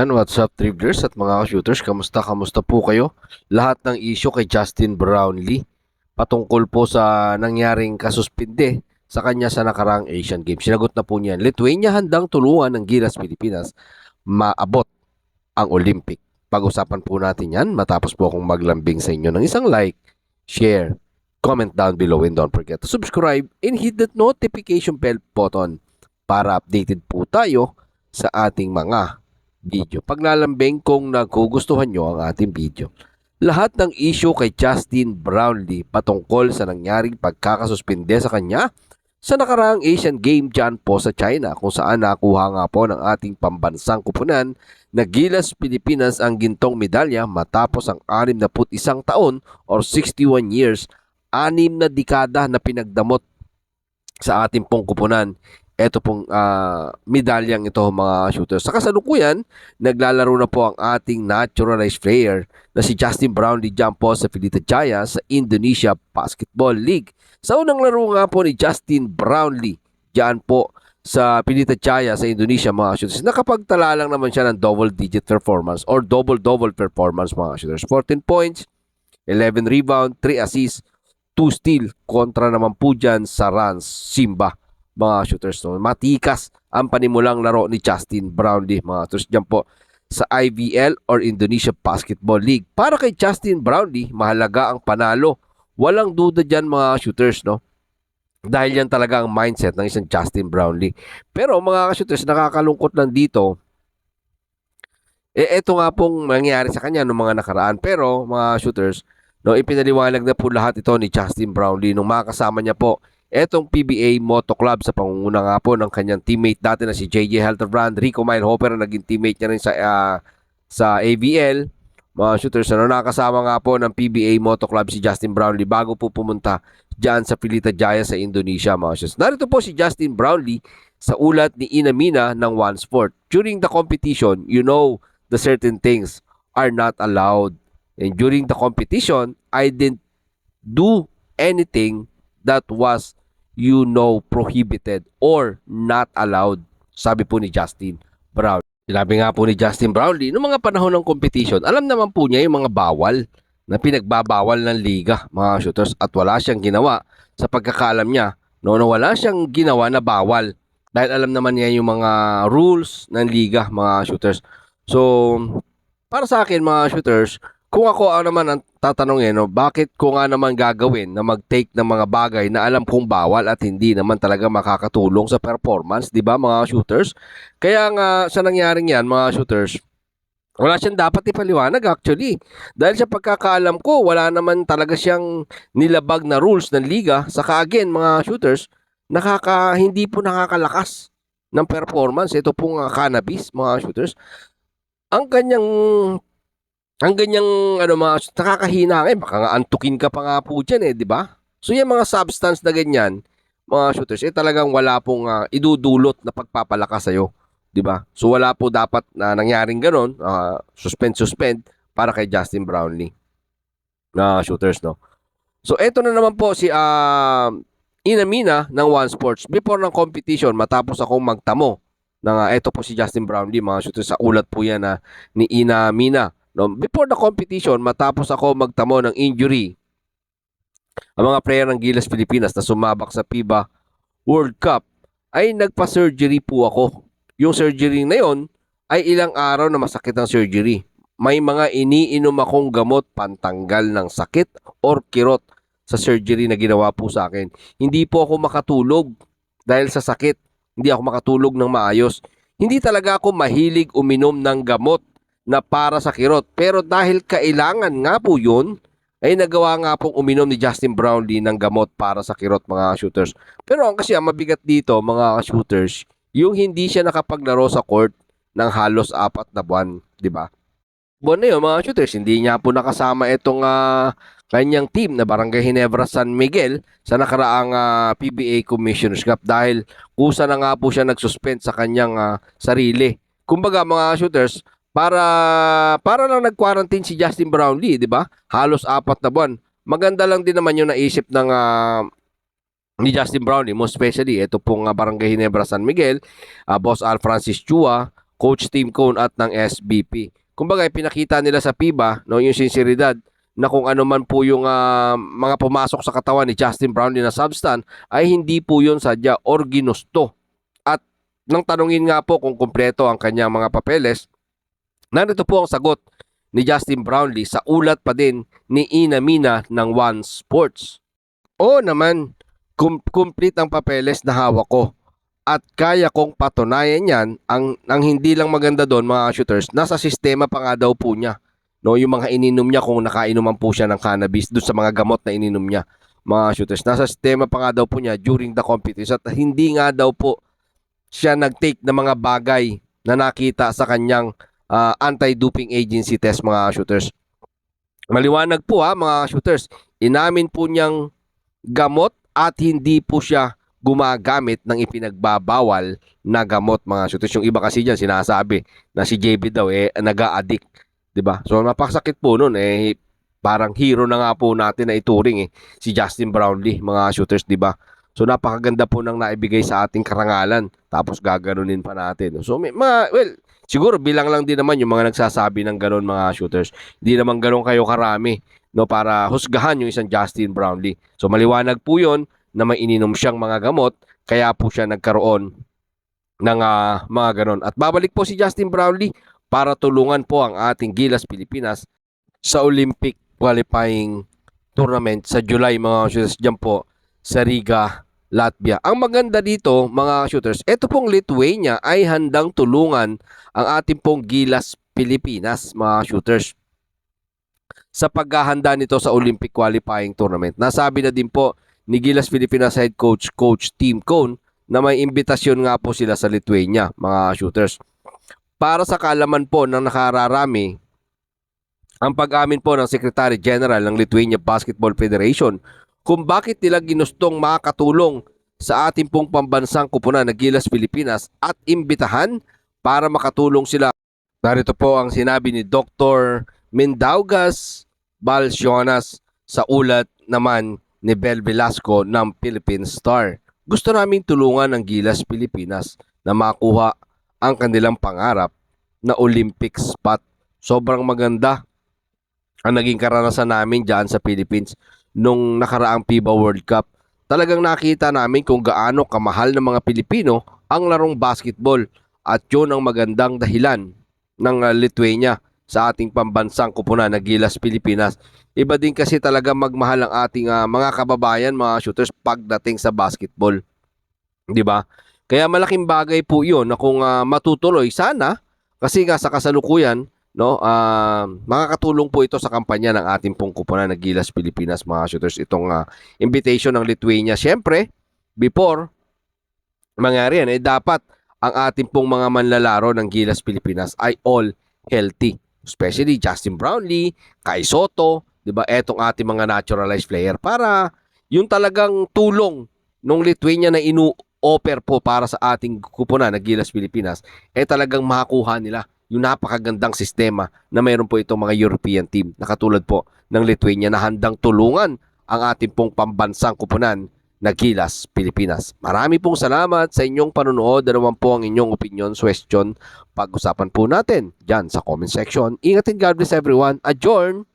Yan, what's up dribblers at mga shooters? Kamusta, kamusta po kayo? Lahat ng issue kay Justin Brownlee patungkol po sa nangyaring kasuspinde sa kanya sa nakarang Asian Games. Sinagot na po niyan, Lithuania handang tulungan ng Gilas Pilipinas maabot ang Olympic. Pag-usapan po natin yan matapos po akong maglambing sa inyo ng isang like, share, comment down below and don't forget to subscribe and hit that notification bell button para updated po tayo sa ating mga video. Paglalambing kung nagugustuhan nyo ang ating video. Lahat ng issue kay Justin Brownlee patungkol sa nangyaring pagkakasuspinde sa kanya sa nakaraang Asian Game dyan po sa China kung saan nakuha nga po ng ating pambansang kupunan na Gilas Pilipinas ang gintong medalya matapos ang 61 taon or 61 years, anim na dekada na pinagdamot sa ating pong kupunan eto pong ah, medalyang ito mga shooters. Sa kasalukuyan, naglalaro na po ang ating naturalized player na si Justin Brownlee dyan po sa Pilita Jaya sa Indonesia Basketball League. Sa unang laro nga po ni Justin Brownlee dyan po sa Pilita Jaya sa Indonesia mga shooters. Nakapagtala lang naman siya ng double-digit performance or double-double performance mga shooters. 14 points, 11 rebound, 3 assists, 2 steal kontra naman po dyan sa Rans Simba mga shooters. No? Matikas ang panimulang laro ni Justin Brownlee mga shooters dyan po sa IVL or Indonesia Basketball League. Para kay Justin Brownlee, mahalaga ang panalo. Walang duda dyan mga shooters, no? Dahil yan talaga ang mindset ng isang Justin Brownlee. Pero mga shooters, nakakalungkot lang dito. Eh, eto nga pong nangyari sa kanya noong mga nakaraan. Pero mga shooters, no, ipinaliwanag na po lahat ito ni Justin Brownlee nung makasama niya po etong PBA Moto Club sa pangunguna nga po ng kanyang teammate dati na si JJ Helterbrand, Rico Milehopper na naging teammate niya rin sa uh, sa AVL. Mga shooters na nakasama nga po ng PBA Moto Club si Justin Brownlee bago po pumunta dyan sa Pilita Jaya sa Indonesia mga shooters. Narito po si Justin Brownlee sa ulat ni Inamina ng One Sport. During the competition, you know the certain things are not allowed. And during the competition, I didn't do anything that was you know prohibited or not allowed. Sabi po ni Justin Brown. Sinabi nga po ni Justin Brownlee, noong mga panahon ng competition, alam naman po niya yung mga bawal na pinagbabawal ng liga, mga shooters, at wala siyang ginawa sa pagkakaalam niya, no, na wala siyang ginawa na bawal. Dahil alam naman niya yung mga rules ng liga, mga shooters. So, para sa akin, mga shooters, kung ako ano naman ang tatanungin, no, bakit ko nga naman gagawin na mag-take ng mga bagay na alam kong bawal at hindi naman talaga makakatulong sa performance, di ba mga shooters? Kaya nga sa nangyaring yan, mga shooters, wala siyang dapat ipaliwanag actually. Dahil sa pagkakaalam ko, wala naman talaga siyang nilabag na rules ng liga. Saka again, mga shooters, nakaka, hindi po nakakalakas ng performance. Ito pong uh, cannabis, mga shooters. Ang kanyang ang ganyang ano mga nakakahina nga, baka nga antukin ka pa nga po dyan eh, di ba? So yung mga substance na ganyan, mga shooters, eh talagang wala pong uh, idudulot na pagpapalakas sa'yo. Di ba? So wala po dapat na nangyaring ganun, uh, suspend, suspend, para kay Justin Brownlee na shooters, no? So eto na naman po si uh, Inamina ng One Sports. Before ng competition, matapos akong magtamo ng uh, eto po si Justin Brownlee, mga shooters, sa ulat po yan na uh, ni Inamina No, before the competition, matapos ako magtamo ng injury, ang mga player ng Gilas Pilipinas na sumabak sa FIBA World Cup ay nagpa-surgery po ako. Yung surgery na yon ay ilang araw na masakit ang surgery. May mga iniinom akong gamot pantanggal ng sakit or kirot sa surgery na ginawa po sa akin. Hindi po ako makatulog dahil sa sakit. Hindi ako makatulog ng maayos. Hindi talaga ako mahilig uminom ng gamot na para sa kirot. Pero dahil kailangan nga po yun, ay nagawa nga pong uminom ni Justin Brownlee ng gamot para sa kirot mga shooters. Pero ang kasi ang mabigat dito mga shooters, yung hindi siya nakapaglaro sa court ng halos apat na buwan, di ba? Buwan na yun mga shooters, hindi niya po nakasama itong uh, kanyang team na Barangay Ginebra San Miguel sa nakaraang uh, PBA Commissioners Cup dahil kusa na nga po siya nagsuspend sa kanyang uh, sarili. Kumbaga mga shooters, para para lang nag-quarantine si Justin Brownlee, 'di ba? Halos apat na buwan. Maganda lang din naman 'yung naisip ng uh, ni Justin Brownlee, most especially ito pong uh, Barangay Ginebra San Miguel, uh, Boss Al Francis Chua, Coach Team Cone at ng SBP. Kumbaga, pinakita nila sa FIBA no, yung sinseridad na kung ano man po yung ah, mga pumasok sa katawan ni Justin Brownlee na substance ay hindi po yun sadya or ginusto. At nang tanungin nga po kung kumpleto ang kanyang mga papeles, narito po ang sagot ni Justin Brownlee sa ulat pa din ni Ina Mina ng One Sports. Oo naman, kum- complete ang papeles na hawak ko. At kaya kong patunayan yan, ang, ang hindi lang maganda doon mga shooters, nasa sistema pa nga daw po niya. No, yung mga ininom niya kung nakainuman po siya ng cannabis doon sa mga gamot na ininom niya mga shooters. Nasa sistema pa nga daw po niya during the competition at hindi nga daw po siya nag-take ng mga bagay na nakita sa kanyang ah, anti-doping agency test mga shooters. Maliwanag po ha mga shooters, inamin po niyang gamot at hindi po siya gumagamit ng ipinagbabawal na gamot mga shooters. Yung iba kasi dyan sinasabi na si JB daw eh nag-a-addict. 'di ba? So napakasakit po noon eh parang hero na nga po natin na ituring eh si Justin Brownlee mga shooters 'di ba? So napakaganda po nang naibigay sa ating karangalan tapos gaganunin pa natin. So may mga well siguro bilang lang din naman yung mga nagsasabi ng ganon mga shooters. Hindi naman ganon kayo karami no para husgahan yung isang Justin Brownlee. So maliwanag po 'yon na may ininom siyang mga gamot kaya po siya nagkaroon ng ah, mga ganon. At babalik po si Justin Brownlee para tulungan po ang ating Gilas Pilipinas sa Olympic qualifying tournament sa July mga shooters dyan po sa Riga, Latvia. Ang maganda dito mga shooters, ito pong Lithuania ay handang tulungan ang ating pong Gilas Pilipinas mga shooters sa paghahanda nito sa Olympic qualifying tournament. Nasabi na din po ni Gilas Pilipinas head coach coach Team Cone na may imbitasyon nga po sila sa Lithuania mga shooters para sa kaalaman po ng nakararami, ang pag-amin po ng Secretary General ng Lithuania Basketball Federation kung bakit nila ginustong makatulong sa ating pong pambansang kupunan na Gilas Pilipinas at imbitahan para makatulong sila. Narito po ang sinabi ni Dr. Mindaugas Balsionas sa ulat naman ni Bel Velasco ng Philippine Star. Gusto naming tulungan ang Gilas Pilipinas na makuha ang kanilang pangarap na Olympic spot. Sobrang maganda ang naging karanasan namin dyan sa Philippines nung nakaraang FIBA World Cup. Talagang nakita namin kung gaano kamahal ng mga Pilipino ang larong basketball at yun ang magandang dahilan ng uh, Lithuania sa ating pambansang kupunan na Gilas Pilipinas. Iba din kasi talaga magmahal ang ating uh, mga kababayan, mga shooters pagdating sa basketball. 'Di ba? Kaya malaking bagay po 'yon na kung ah, matutuloy sana kasi nga sa kasalukuyan no ah, makakatulong po ito sa kampanya ng ating pong kupunan na Gilas Pilipinas mga shooters itong ah, invitation ng Lithuania. Siyempre, before mangyari yan, eh dapat ang ating pong mga manlalaro ng Gilas Pilipinas ay all healthy. Especially Justin Brownlee, Kai Soto, 'di ba? Etong ating mga naturalized player para yung talagang tulong ng Lithuania na inu offer po para sa ating kupunan na Gilas Pilipinas, eh talagang makakuha nila yung napakagandang sistema na mayroon po itong mga European team na katulad po ng Lithuania na handang tulungan ang ating pong pambansang kupunan na Gilas Pilipinas. Marami pong salamat sa inyong panonood. Ano man po ang inyong opinion, question, pag-usapan po natin dyan sa comment section. Ingatin God bless everyone. Adjourn!